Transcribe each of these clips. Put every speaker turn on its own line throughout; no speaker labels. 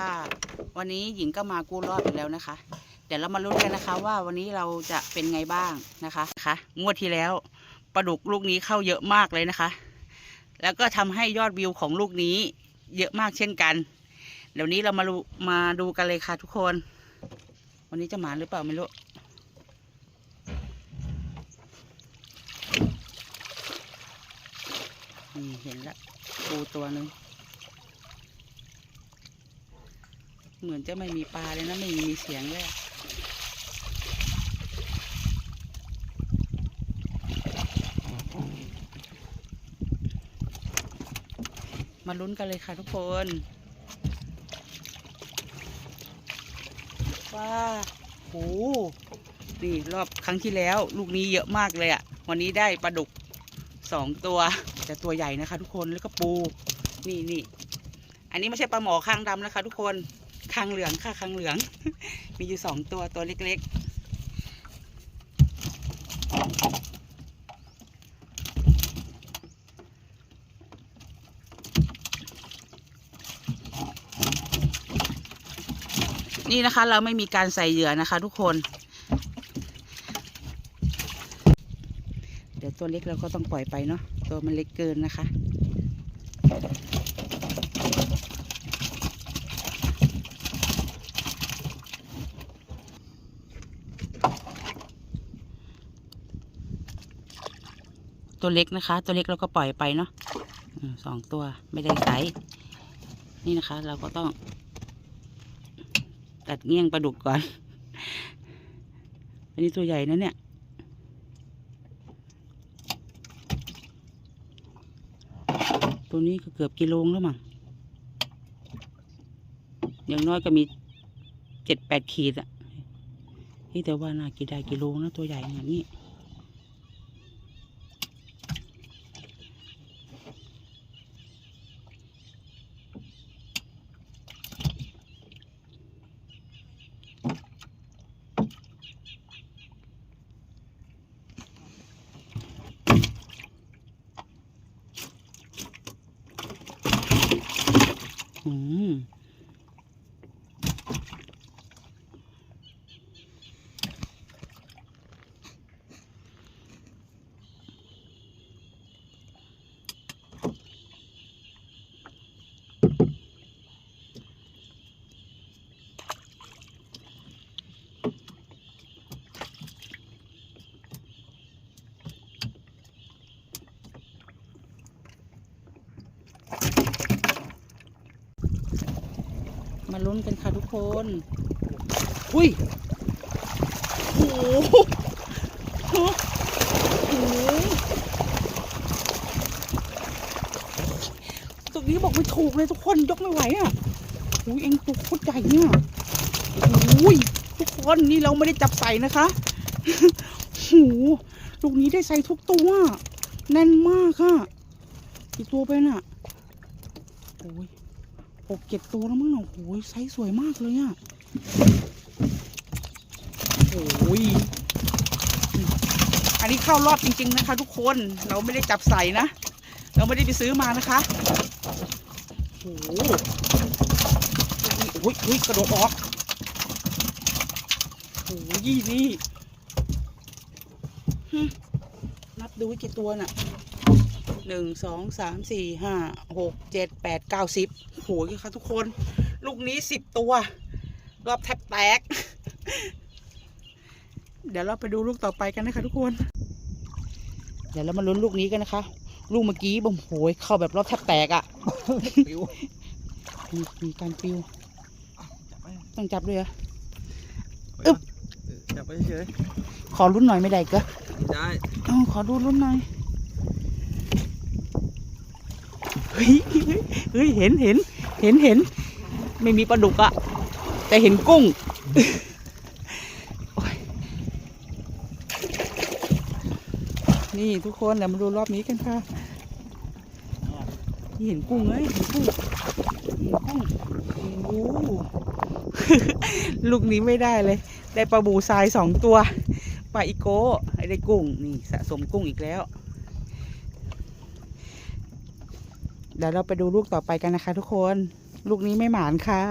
ค่ะ วันนี้หญิงก็มากู้รอดอีกแล้วนะคะ เดี๋ยวเรามาลุ้นกันนะคะ ว่าวันนี้เราจะเป็นไงบ้างนะคะคะงวดที่แล้วปลาดุกลูกนี้เข้าเยอะมากเลยนะคะ แล้วก็ทำให้ยอดวิวของลูกนี้ เยอะมากเช่นกัน เดี๋ยวนี้เรามาดูมาดูกันเลยค่ะทุกคน วันนี้จะหมาหรือเปล่าไม่รู้นี่เห็นละปูตัวหนึ่ง เหมือนจะไม่มีปลาเลยนะ ไม่มีเสียงเลยมาลุ้นกันเลยค่ะทุกคนว้าโหนี่รอบครั้งที่แล้ว ลูกนี้เยอะมากเลยอะวันนี้ได้ปลาดุกสองตัวแต่ตัวใหญ่นะคะ ทุกคนแล้วก็ปู นี่นี่อันนี้ไม่ใช่ปลาหมอคางดำนะคะ ทุกคน คางเหลืองค่ะคางเหลือง มีอยู่สองตัวตัวเล็กๆ นี่นะคะเราไม่มีการใส่เหยื่อนะคะ ทุกคน เดี๋ยวตัวเล็กเราก็ต้องปล่อยไปเนาะตัวมันเล็กเกินนะคะ ตัวเล็กนะคะ ตัวเล็กเราก็ปล่อยไปเนาะสองตัวไม่ได้ไซส์นี่นะคะ เราก็ต้อง ตัดเงี้ยงปลาดุกก่อน อันนี้ตัวใหญ่นะเนี่ยตัวนี้ก็เกือบกิโลแล้วมั้งอย่างน้อยก็มีเจ็ดแปดขีดอะนี่แต่ว่าน่ากินได้กิโลนะตัวใหญ่อย่างนี้ อืม มาลุ้นกันค่ะทุกคน อุ้ยโอ้โหโอ้โหตรงนี้บอกไม่ถูกเลยทุกคนยกไม่ไหวอะโอ้ยเองตัวโคตรใหญ่เนี่ยโอ้ยทุกคนนี่เราไม่ได้จับใส่นะคะโอ้โหลูกนี้ได้ใส่ทุกตัว แน่นมากค่ะ กี่ตัวไปน่ะโอ้ย หกเจ็ดตัวแล้วมั้งเนาะโอ้ยไซส์สวยมากเลยอะ่ะโอ้ยอันนี้เข้ารอบจริง ๆ นะคะ ทุกคนเราไม่ได้จับใส่นะ เราไม่ได้ไปซื้อมานะคะโอ้โหโอ้ยโอ้ยกระโดดออกโอ้ยนี่หึนับดูว่ากี่ตัวน่ะหนึ่งสองสามสี่ห้าหกเจ็ดแปดเก้าสิบ โหยค่ะทุกคน ลูกนี้สิบตัว รอบแทบแตก เดี๋ยวเราไปดูลูกต่อไปกันนะคะทุกคน เดี๋ยวเรามาลุ้นลูกนี้กันนะคะ ลูกเมื่อกี้บ่มโหยเข้าแบบรอบแทบแตกอะ่ะ
ปิว
มีมีการปิว
จับไป
ต้องจับด้วยเหรอ
เออจับไปเฉย
ขอลุ้นหน่อยไม่ได้ก็
ๆได้
เอาขอดูลุ้นหน่อยเฮ้ยเฮ้ยเห็นเห็น เห็นเห็น ไม่มีปลาดุกอะแต่เห็นกุ้งนี่ทุกคนเดี๋ยวมาดูรอบนี้กันค่ะนี่เห็นกุ้งไหมเห็นกุ้งเห็นกุ้งโอ้โหลูกนี้ไม่ได้เลย ได้ปลาบูทรายสองตัวปลาอีโก้ได้กุ้งนี่สะสมกุ้งอีกแล้ว เดี๋ยวเราไปดูลูกต่อไปกันนะคะทุกคน ลูกนี้ไม่หมานค่ะ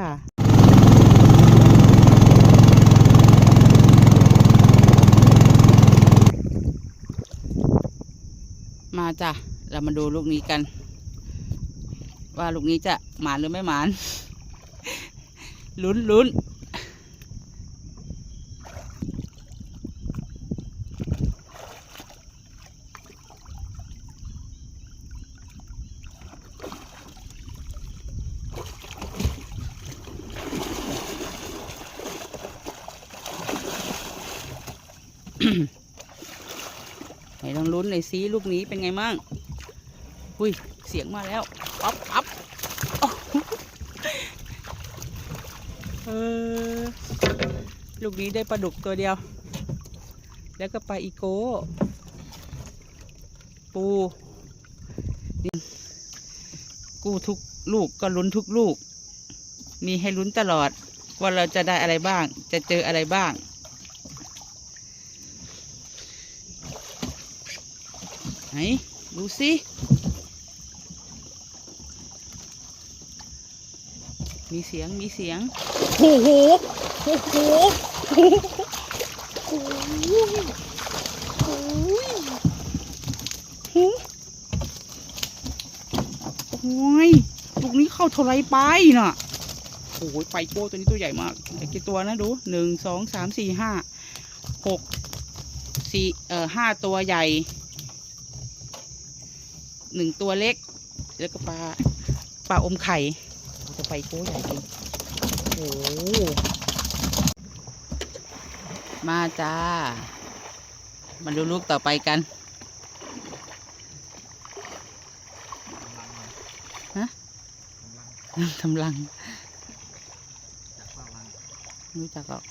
มาจ้ะ เรามาดูลูกนี้กัน ว่าลูกนี้จะหมานหรือไม่หมานลุ้นลุ้น ไหนลองลุ้นหน่อยซิลูกนี้เป็นไงมั่งอุ้ยเสียงมาแล้วปั๊บปั๊บโอ้โหเออลูกนี้ได้ปลาดุกตัวเดียว แล้วก็ปลาอีโก้ปูกู้ทุกลูกก็ลุ้นทุกลูก มีให้ลุ้นตลอด ว่าเราจะได้อะไรบ้าง จะเจออะไรบ้าง ไหนดูสิมีเสียงมีเสียงโอ้โหโอ้โหโอ้โหโอ้โหโอ้โหโอ้ยลูกนี้เข้าเท่าไรไปน่ะโอ้โหไปโก้ตัวนี้ตัวใหญ่มากไอ้กี่ตัวนะดูหนึ่งสองสามสี่ห้าหกสี่เอ่อห้าตัวใหญ่ หนึ่งตัวเล็ก แล้วก็ปลาปลาอมไข่โอ้จะไปโก้ใหญ่จริงโอ้โหมาจ้า มาดูลูกต่อไปกันฮะทำลัง
จากฝ้าวัง
ไม่รู้จักหรอก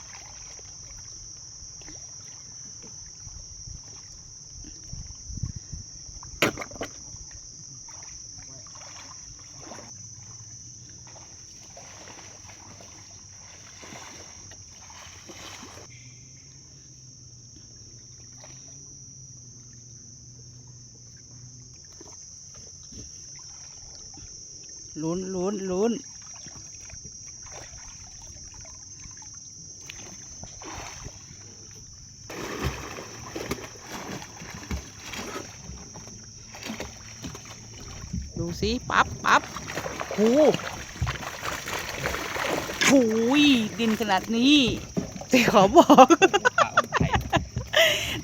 ลุ้นลุ้นลุ้นดูสิปั๊บปั๊บโอ้โหยดินขนาดนี้จะขอบอก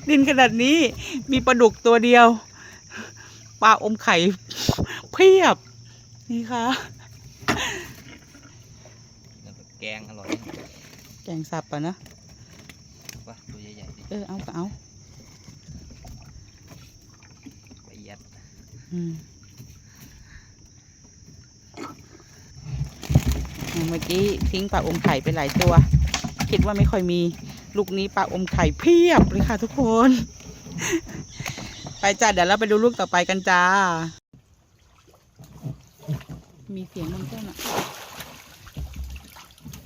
ดินขนาดนี้มีปลาดุกตัวเดียว ปลาอมไข่เพียบ นี่ค่ะ
แล้วก็แกงอร่อย
แกงสับอะนะ
ว่ะตัวใหญ่ๆดิ
เออเอาก็เอา
ละเอียด
อืมเมื่อกี้ทิ้งปลาอมไข่ไปหลายตัว คิดว่าไม่ค่อยมีลูกนี้ปลาอมไข่เพียบเลยค่ะทุกคน ไปจ้าเดี๋ยวเราไปดูลูกต่อไปกันจ้า มีเสียงมันแค่น่ะ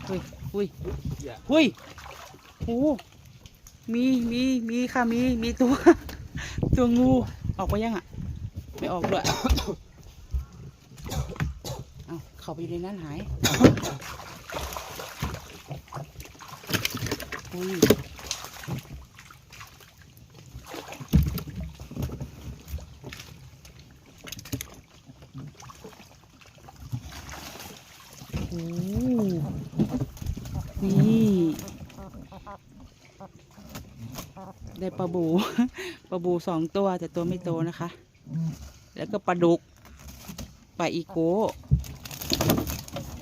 อุ้ยอุ้ย
อย่า
อุ้ยโอ้มีมีมีค่ะมีมีตัว ตัวงูออกไปยังอะ ไม่ออกด้วยเอาเข้าไปอยู่ในนั้นหายอุ้ยโอ้นี่ ได้ปลาบู ปลาบูสองตัวแต่ตัวไม่โตนะคะ แล้วก็ปลาดุก ปลาอีโก้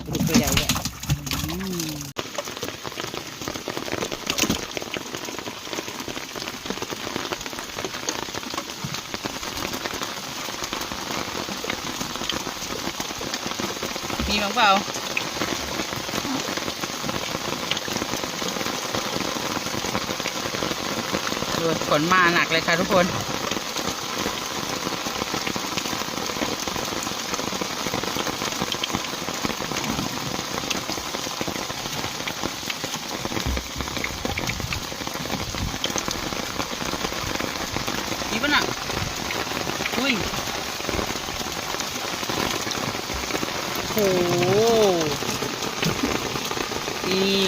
ปลาดุกตัวใหญ่เลยมมีมั้งเปล่า ฝนมาหนักเลยค่ะทุกคนนี่ปะน่ะอุ้ยโหนี่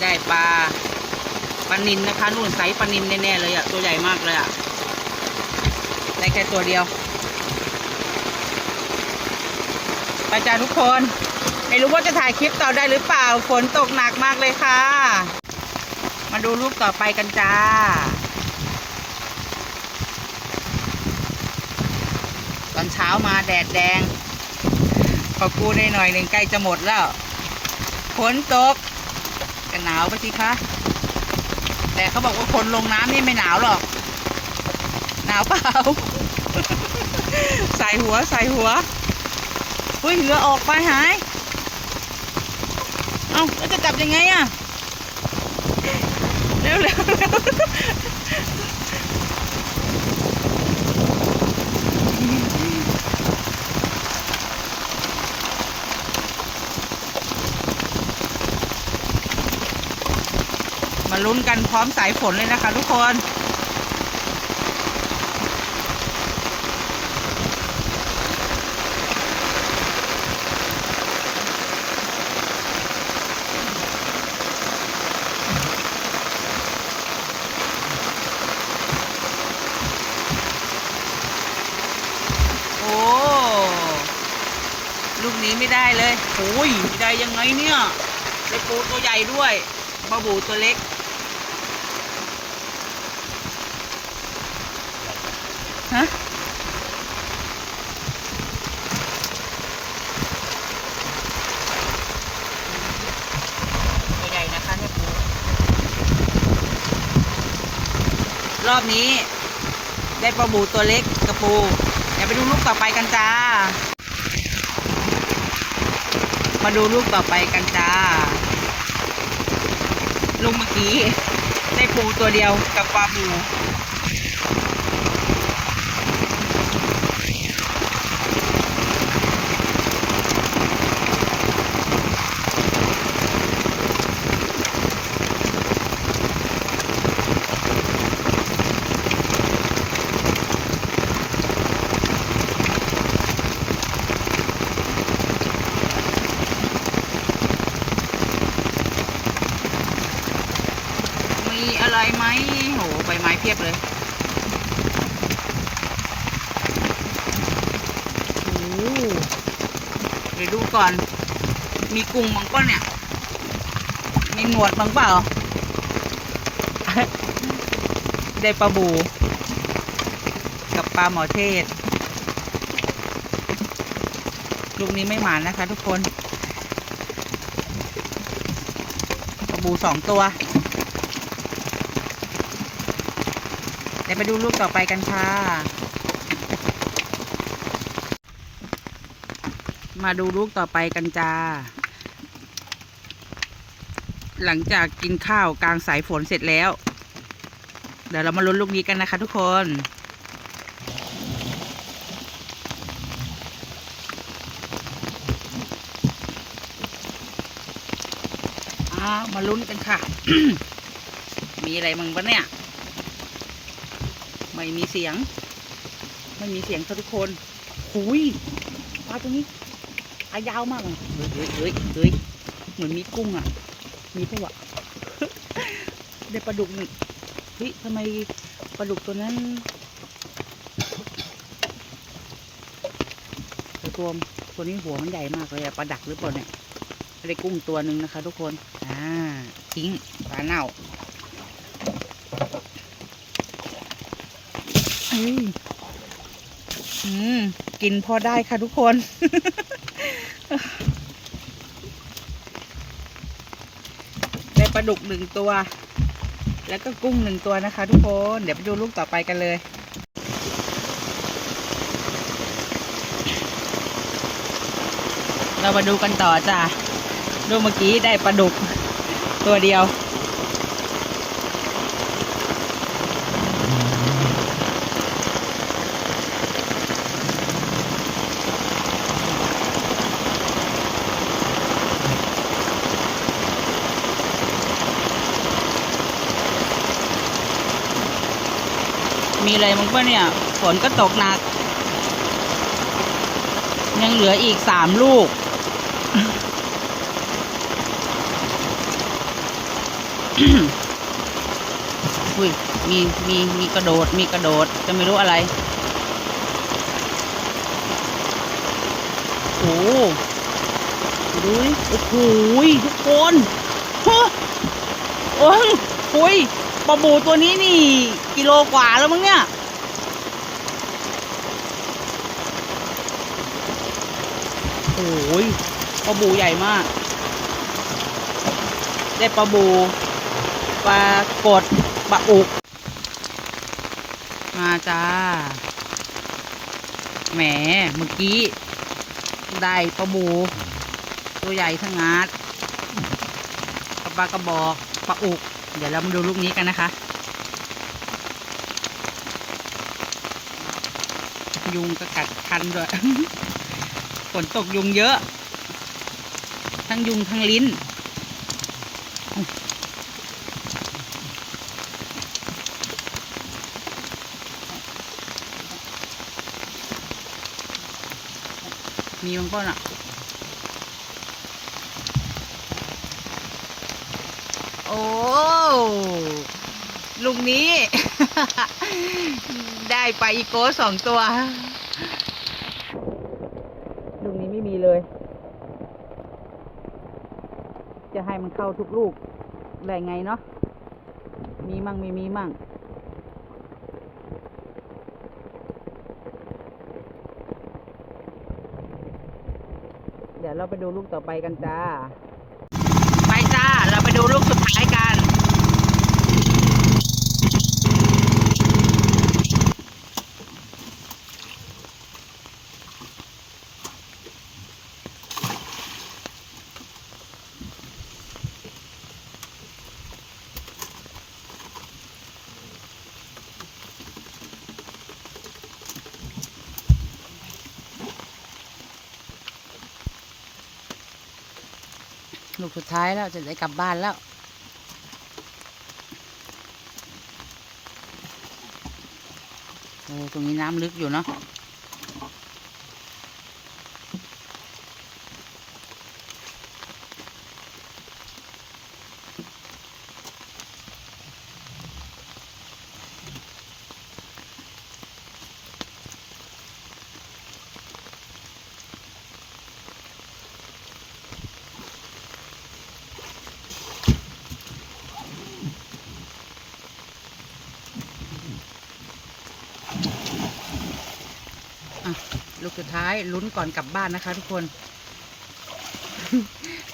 ได้ปลาาานินนะคะนู่นไซส์ปลานินแน่ๆเลยอะตัวใหญ่มากเลยอะได้แค่ตัวเดียวไปจ้าทุกคน ไม่รู้ว่าจะถ่ายคลิปต่อได้หรือเปล่าฝนตกหนักมากเลยค่ะ มาดูลูกต่อไปกันจ้าตอนเช้ามาแดดแดงขอกูได้หน่อยหนึ่งใกล้จะหมดแล้วฝนตกก็หนาวไปสิคะ แต่เขาบอกว่าคนลงน้ำนี่ไม่หนาวหรอก หนาวเปล่า ใส่หัวใส่หัวอุ้ยเรือออกไปหาย เอาแล้วจะจับยังไงอะเร็วเร็วเร็ว ลุ้นกันพร้อมสายฝนเลยนะคะทุกคนโอ้ลูกนี้ไม่ได้เลยโอ้ยไม่ได้ยังไงเนี่ยได้ปูตัวใหญ่ด้วยบาบูตัวเล็ก ฮะใหญ่นะคะเนี่ยปูรอบนี้ ได้ปลาบูตัวเล็กกระปู เดี๋ยวไปดูลูกต่อไปกันจ้า มาดูลูกต่อไปกันจ้าลูกเมื่อกี้ ได้ปูตัวเดียวกับปลาบู มีอะไรไหมโหใบไม้เพียบเลยโอ้โห เดี๋ยวดูก่อน มีกุ้งมั้งป่ะเนี่ย มีหนวดมังเปล่า ได้ปลาบู กับปลาหมอเทศ ลูกนี้ไม่หมานนะคะทุกคน ปลาบูสองตัว เดี๋ยวไปดูลูกต่อไปกันค่ะ มาดูลูกต่อไปกันจ้า หลังจากกินข้าวกลางสายฝนเสร็จแล้ว เดี๋ยวเรามาลุ้นลูกนี้กันนะคะทุกคนมาลุ้นกันค่ะ มีอะไรมั่งปะเนี่ย ไม่มีเสียง ไม่มีเสียงค่ะทุกคน หุยปลาตัวนี้ ปลายาวมากเลยเฮ้ยเฮ้ยเฮ้ยเฮ้ยเหมือนมีกุ้งอะ มีปะวะได้ปลาดุกหนึ่งเฮ้ยทำไมปลาดุกตัวนั้นแต่ตัวตัวนี้หัวมันใหญ่มากเลยอะปลาดักหรือเปล่าเนี่ยได้กุ้งตัวหนึ่งนะคะ ทุกคน อ่า ทิ้งปลาเน่าเฮ้ยอืมกินพอได้ค่ะทุกคน ด้ปลาดุกหนึ่งตัว แล้วก็กุ้งหนึ่งตัวนะคะ ทุกคน เดี๋ยวไปดูลูกต่อไปกันเลย เรามาดูกันต่อจ้ะ ดูเมื่อกี้ได้ปลาดุกตัวเดียว อะไรมั้งปะเนี่ย ฝนก็ตกหนัก ยังเหลืออีกสามลูก อุ้ย มี มี มีกระโดด มีกระโดด จะไม่รู้อะไร โอ้โหดูดิโอ้โหทุกคนฮะโอ้ยโอ้ย ปลาบูตัวนี้นี่ กิโลกว่าแล้วมั้งเนี่ย โอ้ยปลาบูใหญ่มาก ได้ปลาบูปลากดปลาอุก มาจ้า แหม เมื่อกี้ ได้ปลาบู ตัวใหญ่ทั้งงาดปลากระบอกปลาอุก เดี๋ยวเรามาดูลูกนี้กันนะคะ ยุงก็กัดคันด้วยฝนตกยุงเยอะ ทั้งยุงทั้งลิ้น มีมังป้อนอะโอ้ ลุงนี้ ได้ไปอีโก้สองตัวลูกนี้ไม่มีเลย จะให้มันเข้าทุกลูกได้ไงเนาะมีมั่งไม่มีมั่งเดี๋ยวเราไปดูลูกต่อไปกันจ้า ไปจ้า เราไปดูลูกสุดท้ายกัน ลูกสุดท้ายแล้วจะได้กลับบ้านแล้ว โอ้ ตรงนี้น้ำลึกอยู่เนาะอะ สุดท้ายลุ้นก่อนกลับบ้านนะคะ ทุกคน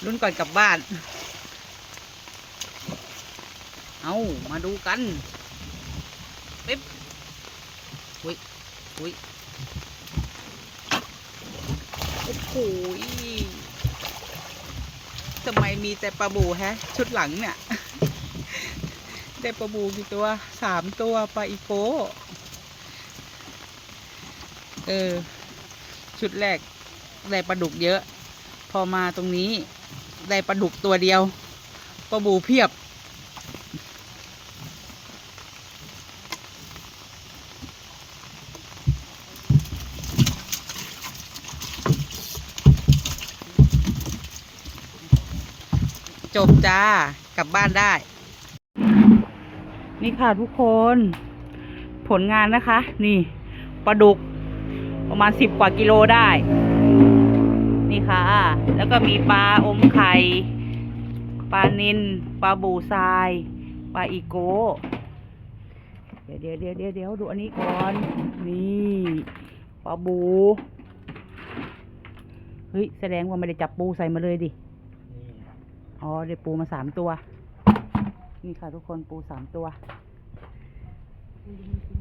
ลุ้นก่อนกลับบ้าน เอามาดูกันปิ๊บอุ้ยอุ้ยโอ้โหยทำไมมีแต่ปลาบูแฮะ ชุดหลังเนี่ยได้ปลาบูกี่ตัวสามตัวปลาอีโก้เออ ชุดแรกได้ปลาดุกเยอะ พอมาตรงนี้ได้ปลาดุกตัวเดียวปลาบูเพียบ จบจ้ากลับบ้านได้ นี่ค่ะทุกคน ผลงานนะคะ นี่ปลาดุก ประมาณสิบกว่ากิโลได้ นี่ค่ะ แล้วก็มีปลาอมไข่ ปลานินปลาบูทราย ปลาอีโก้เดี๋ยวเดี๋ยวเดี๋ยวเดี๋ยวเดี๋ยวดูอันนี้ก่อน นี่ปลาบู เฮ้ย แสดงว่าไม่ได้จับปูใส่มาเลยดิ อ๋อได้ปูมาสามตัว นี่ค่ะทุกคนปูสามตัว
ลิง